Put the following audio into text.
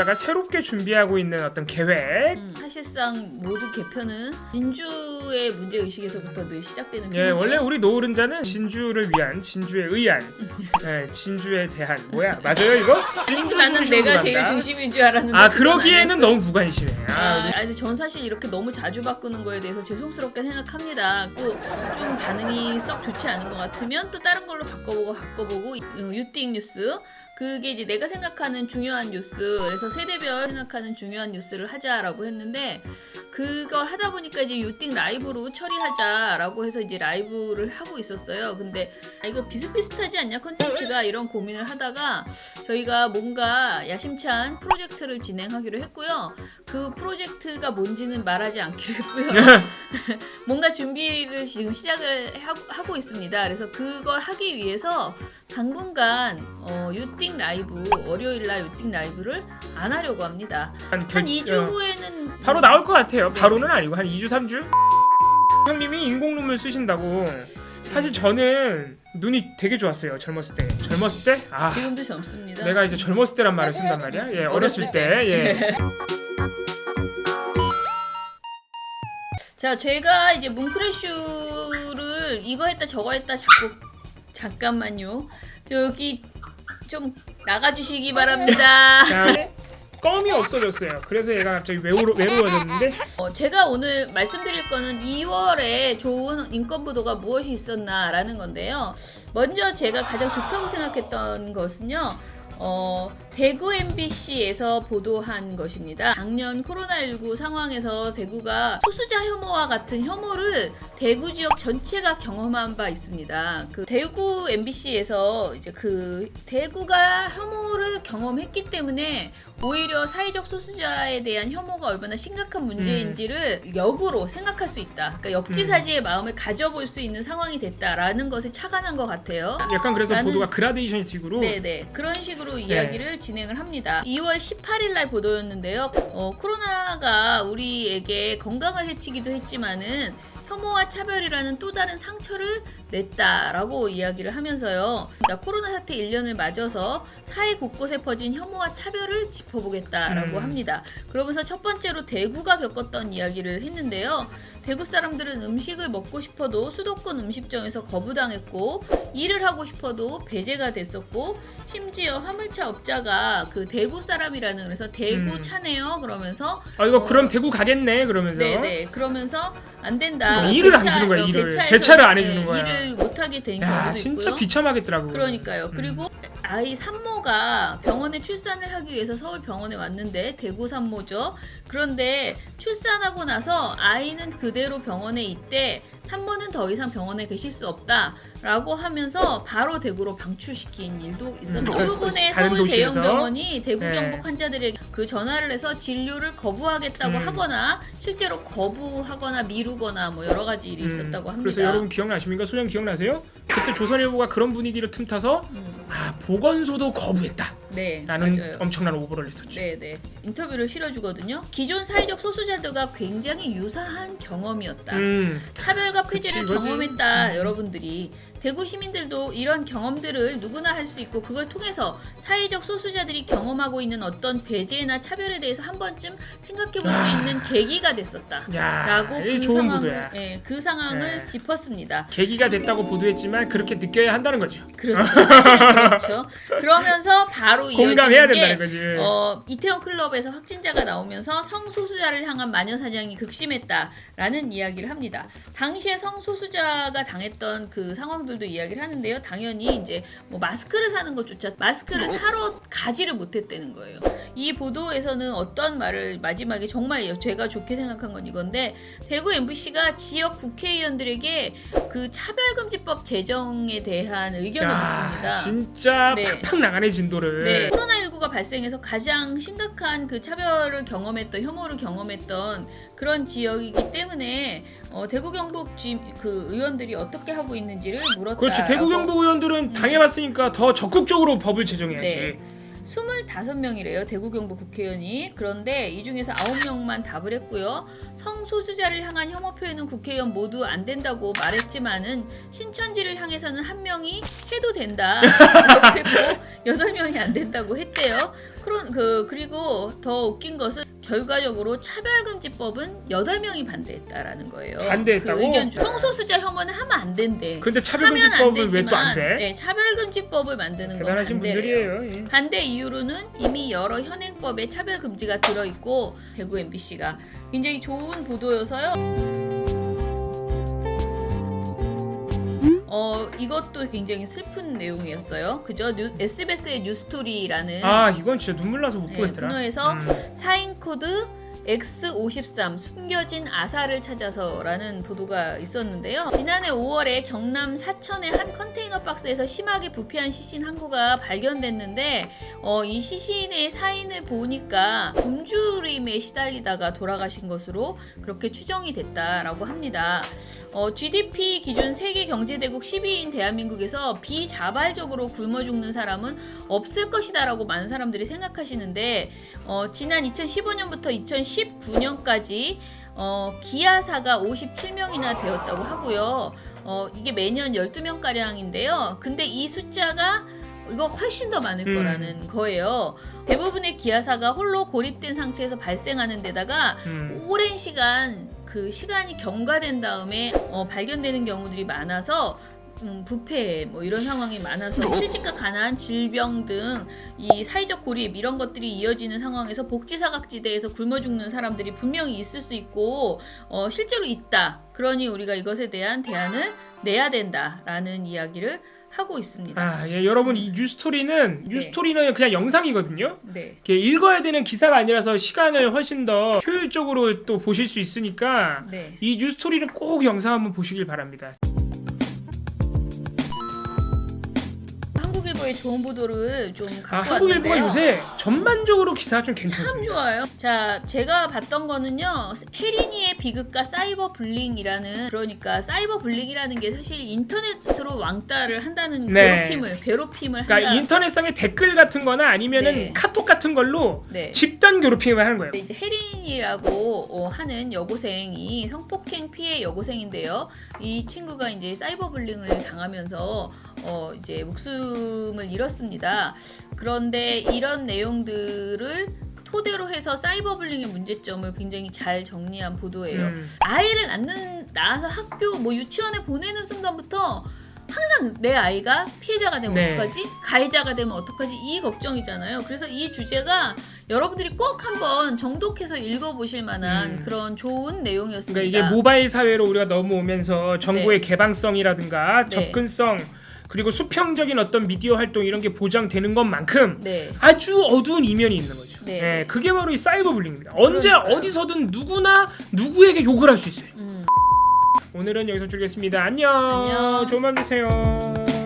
여자가 새롭게 준비하고 있는 어떤 계획. 음, 사실상 모두 개편은 진주의 문제 의식에서부터 늘 시작되는 예, 편이죠. 원래 우리 노을은자는 진주를 위한 진주에 의한 예, 진주에 대한 뭐야 맞아요 이거? 진주 나는 중심으로 내가 간다. 제일 중심인 줄 알았는데 아 그건 그러기에는. 너무 무관심해. 아, 아, 근데 전 사실 이렇게 너무 자주 바꾸는 거에 대해서 죄송스럽게 생각합니다. 그좀 반응이 썩 좋지 않은 것 같으면 또 다른 걸로 바꿔보고 바꿔보고 음, 유띵 뉴스 그게 이제 내가 생각하는 중요한 뉴스 그래서 세대별 생각하는 중요한 뉴스를 하자라고 했는데 그걸 하다 보니까 이제 유띵 라이브로 처리하자라고 해서 이제 라이브를 하고 있었어요. 근데 아, 이거 비슷비슷하지 않냐 컨텐츠가 이런 고민을 하다가 저희가 뭔가 야심찬 프로젝트를 진행하기로 했고요. 그 프로젝트가 뭔지는 말하지 않기로 했고요. 뭔가 준비를 지금 시작을 하고, 있습니다. 그래서 그걸 하기 위해서 당분간 어, 유띵 라이브 월요일 날 유띵 라이브를 안 하려고 합니다. 한, 한 결- 2주 어, 후에는 바로 나올 것 같아요. 네. 바로는 아니고 한 2주 3주. 형님이 인공 눈물 쓰신다고. 사실 저는 눈이 되게 좋았어요. 젊었을 때. 젊었을 때? 아. 지금도 젊습니다. 내가 이제 젊었을 때란 말을 쓴단 말이야. 예, 어렸을 때. 예. 자, 제가 이제 뭉크레슈를 이거 했다 저거 했다 자꾸 잠깐만요. 저기 좀 나가주시기 바랍니다. 자, 껌이 없어졌어요. 그래서 얘가 갑자기 외로, 외로워졌는데 어, 제가 오늘 말씀드릴 거는 2월에 좋은 인권 보도가 무엇이 있었나라는 건데요. 먼저 제가 가장 좋다고 생각했던 것은요. 어, 대구 MBC에서 보도한 것입니다. 작년 코로나19 상황에서 대구가 소수자 혐오와 같은 혐오를 대구 지역 전체가 경험한 바 있습니다. 그 대구 MBC에서 이제 그 대구가 혐오를 경험했기 때문에 오히려 사회적 소수자에 대한 혐오가 얼마나 심각한 문제인지를 역으로 생각할 수 있다. 그러니까 역지사지의 마음을 가져볼 수 있는 상황이 됐다라는 것에 착안한 것 같아요. 약간 그래서 나는- 보도가 그라데이션 식으로 네네 그런 식으로 이야기를 진행을 합니다. 2월 18일 날 보도였는데요. 어, 코로나가 우리에게 건강을 해치기도 했지만은 혐오와 차별이라는 또 다른 상처를 냈다라고 이야기를 하면서요. 그러니까 코로나 사태 1년을 맞아서 사회 곳곳에 퍼진 혐오와 차별을 짚어보겠다라고 음. 합니다. 그러면서 첫 번째로 대구가 겪었던 이야기를 했는데요. 대구 사람들은 음식을 먹고 싶어도 수도권 음식점에서 거부당했고 일을 하고 싶어도 배제가 됐었고 심지어 화물차 업자가 그 대구 사람이라는 그래서 대구 음. 차네요 그러면서 아 이거 어. 그럼 대구 가겠네 그러면서 네네 그러면서 안 된다 뭐 일을 안 배차- 주는 거야, 어, 일을. 배차에서, 배차를 안 해주는 네, 거야. 일을 못하게 된 야 경우도 진짜 있고요 비참하겠더라고. 그러니까요. 음. 그리고 아이 산모가 병원에 출산을 하기 위해서 서울 병원에 왔는데 대구 산모죠. 그런데 출산하고 나서 아이는 그대로 병원에 있대. 산모는 더 이상 병원에 계실 수 없다라고 하면서 바로 대구로 방출시킨 일도 있었는데 음, 대부분의 다른 서울 도시에서? 대형 병원이 대구 네. 경북 환자들에게 그 전화를 해서 진료를 거부하겠다고 음. 하거나 실제로 거부하거나 미루거나 뭐 여러 가지 일이 음, 있었다고 합니다. 그래서 여러분 기억나십니까? 소장 기억나세요? 그때 조선일보가 그런 분위기를 틈타서 음, 아 보건소도 거부했다라는 네, 맞아요. 엄청난 오보를 했었죠. 네 네 인터뷰를 실어주거든요. 기존 사회적 소수자들과 굉장히 유사한 경험이었다. 음, 차별과 폐지를 그치, 이거지. 경험했다. 여러분들이 대구 시민들도 이런 경험들을 누구나 할 수 있고 그걸 통해서 사회적 소수자들이 경험하고 있는 어떤 배제나 차별에 대해서 한 번쯤 생각해 볼수 아. 있는 계기가 됐었다. 야, 라고 이그 좋은 상황을, 보도야. 예, 그 상황을 네. 짚었습니다. 계기가 됐다고 보도했지만 그렇게 느껴야 한다는 거죠. 그렇죠. 사실은 그렇죠. 그러면서 바로 공감해야 게 된다는 거지. 어, 이태원 클럽에서 확진자가 나오면서 성소수자를 향한 마녀 사냥이 극심했다라는 이야기를 합니다. 당시에 성소수자가 당했던 그 상황 들도 이야기를 하는데요. 당연히 이제 뭐 마스크를 사는 것조차 마스크를 사러 가지를 못했다는 거예요. 이 보도에서는 어떤 말을 마지막에 정말 제가 좋게 생각한 건 이건데 대구 MBC가 지역 국회의원들에게 그 차별금지법 제정에 대한 의견을 묻습니다. 진짜 네. 팍팍 나가네 진도를. 네, 코로나 19가 발생해서 가장 심각한 그 차별을 경험했던 혐오를 경험했던 그런 지역이기 때문에 어, 대구 경북 지, 그 의원들이 어떻게 하고 있는지를 물었다. 그렇지 대구 경북 의원들은 당해봤으니까 더 적극적으로 법을 제정해야지. 네. 25명이래요. 대구 경북 국회의원이. 그런데 이 중에서 9명만 답을 했고요. 성소수자를 향한 혐오 표현은 국회의원 모두 안 된다고 말했지만은 신천지를 향해서는 한 명이 해도 된다. 했고 8명이 안 된다고 했대요. 그런 그 그리고 더 웃긴 것은 결과적으로 차별금지법은 8명이 반대했다라는 거예요. 반대했다고? 그 의견 중 성소수자 혐오는 하면 안 된대. 근데 차별금지법은 왜 또 안 돼? 네, 차별금지법을 만드는 건 대단하신 반대래요. 분들이에요. 예. 반대 이유로는 이미 여러 현행법에 차별 금지가 들어 있고 대구 MBC가 굉장히 좋은 보도여서요. 어 이것도 굉장히 슬픈 내용이었어요. 그죠? 뉴, SBS의 뉴스토리라는 아 이건 진짜 눈물 나서 못 네, 보겠더라. 코너에서 음. 사인 코드 X53 숨겨진 아사를 찾아서라는 보도가 있었는데요. 지난해 5월에 경남 사천의 한 컨테이너 박스에서 심하게 부패한 시신 한 구가 발견됐는데 어, 이 시신의 사인을 보니까 굶주림에 시달리다가 돌아가신 것으로 그렇게 추정이 됐다라고 합니다. 어, GDP 기준 세계 경제대국 10위인 대한민국에서 비자발적으로 굶어 죽는 사람은 없을 것이다라고 많은 사람들이 생각하시는데 어, 지난 2015년부터 2019년까지 어, 기아사가 57명이나 되었다고 하고요. 어, 이게 매년 12명 가량인데요. 근데 이 숫자가 이거 훨씬 더 많을 음. 거라는 거예요. 대부분의 기아사가 홀로 고립된 상태에서 발생하는 데다가 음. 오랜 시간 그 시간이 경과된 다음에 어, 발견되는 경우들이 많아서 음, 부패 뭐 이런 상황이 많아서 실직과 가난 질병 등 이 사회적 고립 이런 것들이 이어지는 상황에서 복지 사각지대에서 굶어 죽는 사람들이 분명히 있을 수 있고 어, 실제로 있다. 그러니 우리가 이것에 대한 대안을 내야 된다라는 이야기를 하고 있습니다. 아, 예, 여러분 이 뉴스토리는 네. 뉴스토리는 그냥 영상이거든요. 네. 이렇게 읽어야 되는 기사가 아니라서 시간을 훨씬 더 효율적으로 또 보실 수 있으니까 네. 이 뉴스토리는 꼭 영상 한번 보시길 바랍니다. 한국일보의 좋은 보도를 좀 아, 갖고 한국일보가 왔는데요. 요새 전반적으로 기사가 좀 참 괜찮습니다. 좋아요. 자, 제가 봤던 거는요. 혜린이의 비극과 사이버 불링이라는 그러니까 사이버 불링이라는 게 사실 인터넷으로 왕따를 한다는 네. 괴롭힘을 괴롭힘을 그러니까 한다. 인터넷상의 댓글 같은 거나 아니면은 네. 카톡 같은 걸로 네. 집단 괴롭힘을 하는 거예요. 이제 혜린이라고 어, 하는 여고생이 성폭행 피해 여고생인데요. 이 친구가 이제 사이버 불링을 당하면서 어, 이제 목숨 을 잃었습니다. 그런데 이런 내용들을 토대로 해서 사이버 불링의 문제점을 굉장히 잘 정리한 보도예요. 음. 아이를 낳는 낳아서 학교 뭐 유치원에 보내는 순간부터 항상 내 아이가 피해자가 되면 네. 어떡하지? 가해자가 되면 어떡하지? 이 걱정이잖아요. 그래서 이 주제가 여러분들이 꼭 한번 정독해서 읽어보실 만한 음. 그런 좋은 내용이었습니다. 그러니까 이게 모바일 사회로 우리가 넘어오면서 정보의 네. 개방성이라든가 접근성 그리고 수평적인 어떤 미디어 활동 이런 게 보장되는 것만큼 네. 아주 어두운 이면이 있는 거죠. 네. 예, 그게 바로 이 사이버 불링입니다. 언제 그러니까요. 어디서든 누구나 누구에게 욕을 할 수 있어요. 음. 오늘은 여기서 줄겠습니다. 안녕. 안녕. 좋은 밤 되세요.